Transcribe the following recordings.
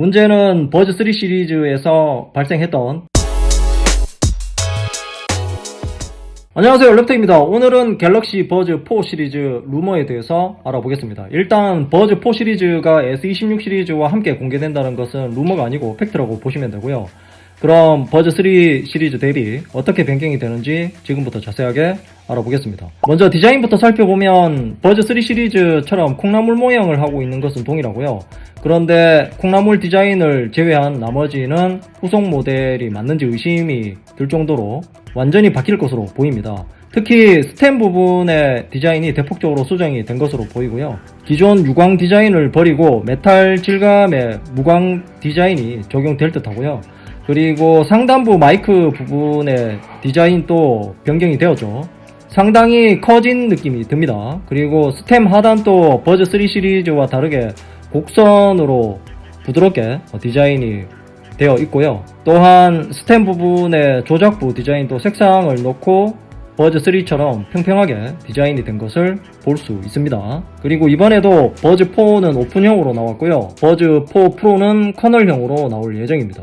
문제는 버즈 3 시리즈에서 발생했던 안녕하세요 랩터입니다. 오늘은 갤럭시 버즈 4 시리즈 루머에 대해서 알아보겠습니다. 일단 버즈 4 시리즈가 S26 시리즈와 함께 공개된다는 것은 루머가 아니고 팩트라고 보시면 되고요 그럼 버즈 3 시리즈 대비 어떻게 변경이 되는지 지금부터 자세하게 알아보겠습니다 먼저 디자인부터 살펴보면 버즈 3 시리즈처럼 콩나물 모양을 하고 있는 것은 동일하고요 그런데 콩나물 디자인을 제외한 나머지는 후속 모델이 맞는지 의심이 들 정도로 완전히 바뀔 것으로 보입니다. 특히 스템 부분의 디자인이 대폭적으로 수정이 된 것으로 보이고요. 기존 유광 디자인을 버리고 메탈 질감의 무광 디자인이 적용될 듯 하고요. 그리고 상단부 마이크 부분의 디자인도 변경이 되었죠. 상당히 커진 느낌이 듭니다. 그리고 스템 하단도 버즈 3 시리즈와 다르게 곡선으로 부드럽게 디자인이 되어 있고요. 또한 스템 부분의 조작부 디자인도 색상을 넣고 버즈 3처럼 평평하게 디자인이 된 것을 볼 수 있습니다. 그리고 이번에도 버즈 4는 오픈형으로 나왔고요. 버즈 4 프로는 커널형으로 나올 예정입니다.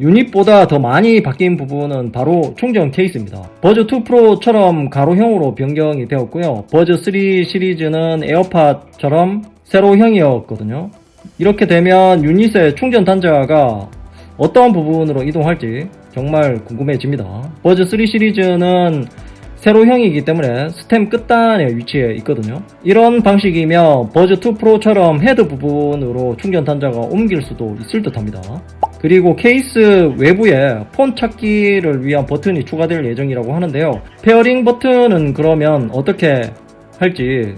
유닛보다 더 많이 바뀐 부분은 바로 충전 케이스입니다. 버즈 2 프로처럼 가로형으로 변경이 되었고요. 버즈 3 시리즈는 에어팟처럼 세로형이었거든요. 이렇게 되면 유닛의 충전 단자가 어떤 부분으로 이동할지 정말 궁금해집니다. 버즈 3 시리즈는 세로형이기 때문에 스템 끝단에 위치해 있거든요. 이런 방식이면 버즈 2 프로처럼 헤드 부분으로 충전 단자가 옮길 수도 있을 듯 합니다. 그리고 케이스 외부에 폰 찾기를 위한 버튼이 추가될 예정이라고 하는데요. 페어링 버튼은 그러면 어떻게 할지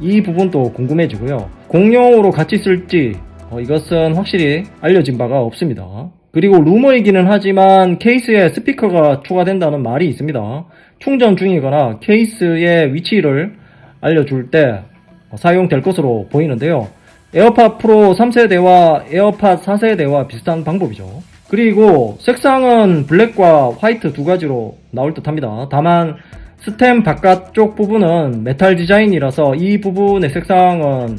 이 부분도 궁금해지고요. 공용으로 같이 쓸지 어, 이것은 확실히 알려진 바가 없습니다. 그리고 루머이기는 하지만 케이스에 스피커가 추가된다는 말이 있습니다. 충전 중이거나 케이스의 위치를 알려줄 때 사용될 것으로 보이는데요. 에어팟 프로 3세대와 에어팟 4세대와 비슷한 방법이죠. 그리고 색상은 블랙과 화이트 두 가지로 나올 듯 합니다. 다만 스템 바깥쪽 부분은 메탈 디자인이라서 이 부분의 색상은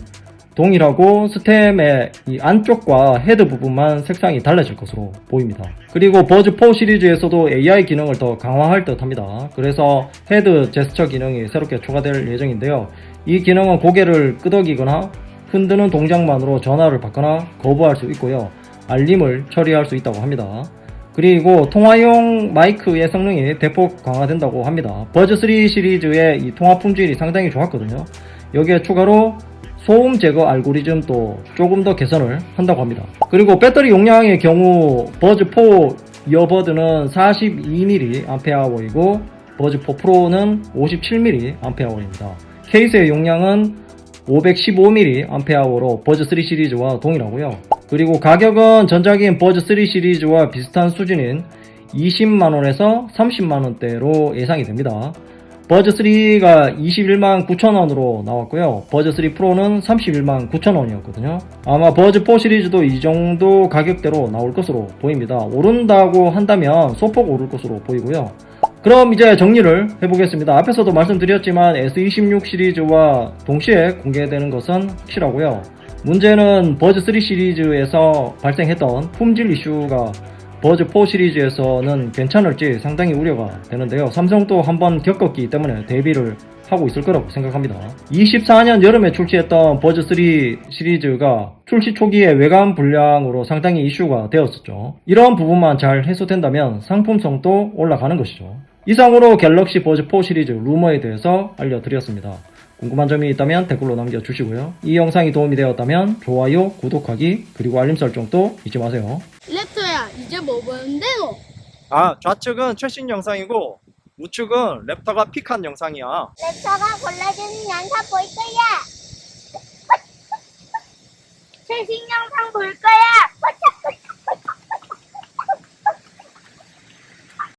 동일하고 스템의 이 안쪽과 헤드 부분만 색상이 달라질 것으로 보입니다. 그리고 버즈 4 시리즈에서도 AI 기능을 더 강화할 듯 합니다. 그래서 헤드 제스처 기능이 새롭게 추가될 예정인데요. 이 기능은 고개를 끄덕이거나 흔드는 동작만으로 전화를 받거나 거부할 수 있고요. 알림을 처리할 수 있다고 합니다. 그리고 통화용 마이크의 성능이 대폭 강화된다고 합니다. 버즈 3 시리즈의 이 통화 품질이 상당히 좋았거든요. 여기에 추가로 소음 제거 알고리즘도 조금 더 개선을 한다고 합니다. 그리고 배터리 용량의 경우 버즈 4 이어버드는 42mAh이고 버즈 4 프로는 57mAh입니다. 케이스의 용량은 515mAh로 버즈 3 시리즈와 동일하고요. 그리고 가격은 전작인 버즈 3 시리즈와 비슷한 수준인 20만원에서 30만원대로 예상이 됩니다. 버즈 3가 21만 9천원으로 나왔고요. 버즈 3 프로는 31만 9천원이었거든요. 아마 버즈 4 시리즈도 이 정도 가격대로 나올 것으로 보입니다. 오른다고 한다면 소폭 오를 것으로 보이고요. 그럼 이제 정리를 해보겠습니다. 앞에서도 말씀드렸지만 S26 시리즈와 동시에 공개되는 것은 확실하고요. 문제는 버즈 3 시리즈에서 발생했던 품질 이슈가 버즈 4 시리즈에서는 괜찮을지 상당히 우려가 되는데요. 삼성도 한번 겪었기 때문에 대비를 하고 있을 거라고 생각합니다. 24년 여름에 출시했던 버즈 3 시리즈가 출시 초기에 외관 불량으로 상당히 이슈가 되었었죠. 이런 부분만 잘 해소된다면 상품성도 올라가는 것이죠. 이상으로 갤럭시 버즈 4 시리즈 루머에 대해서 알려드렸습니다. 궁금한 점이 있다면 댓글로 남겨주시고요. 이 영상이 도움이 되었다면 좋아요, 구독하기, 그리고 알림 설정도 잊지 마세요. 랩터야 이제 뭐 보는데 너? 아, 좌측은 최신 영상이고 우측은 랩터가 픽한 영상이야. 랩터가 골라주는 영상 볼 거야 최신 영상 볼 거야